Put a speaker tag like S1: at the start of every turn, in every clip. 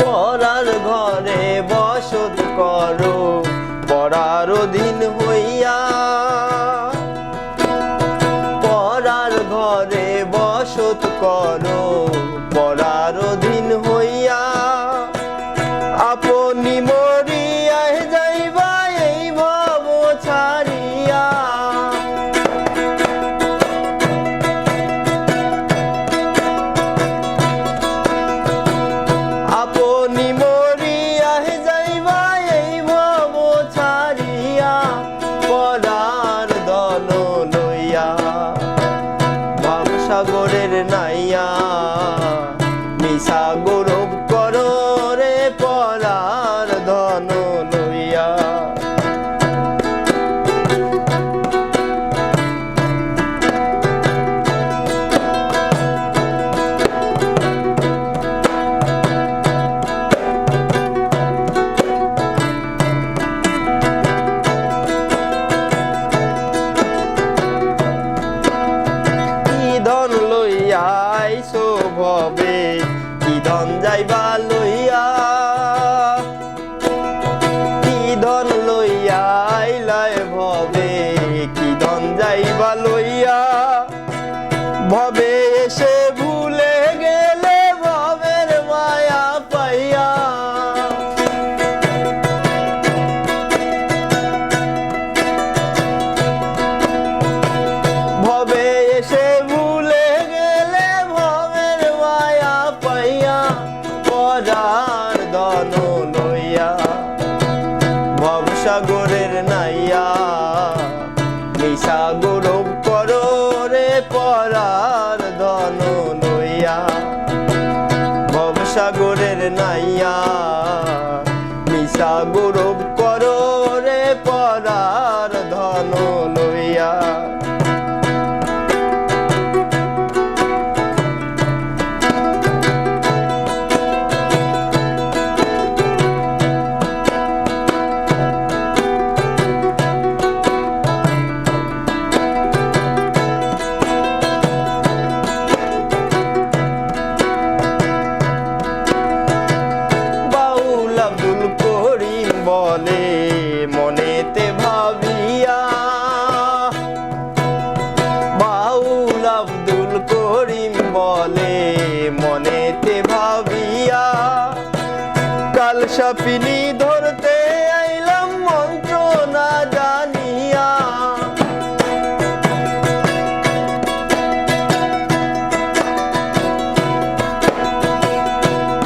S1: পড়ার ঘরে বসত করো পড়ার অধীন out ধন যাইবা লইয়া। কি ধন লইয়া আইলাই ভবে কি ধন যাইবা লইয়া। ভবে সাগরের নাইয়া মিশা গুরু করো রে পরার ধনল মনেতে ভাবিয়া কাল সাপিনী ধরতে আইলাম মন্ত্র না জানিয়া।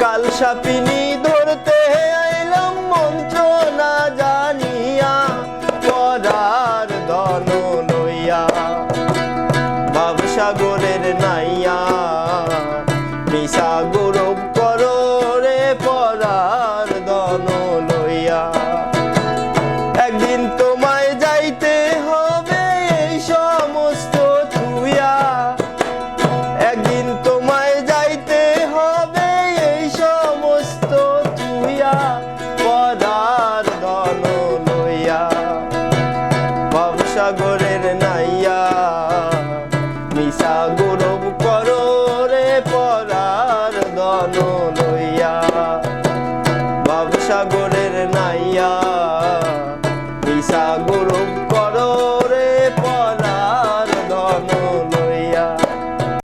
S1: কাল সাপিনী ধরতে মিশা গৌরব করো রে দন লইয়া। একদিন তো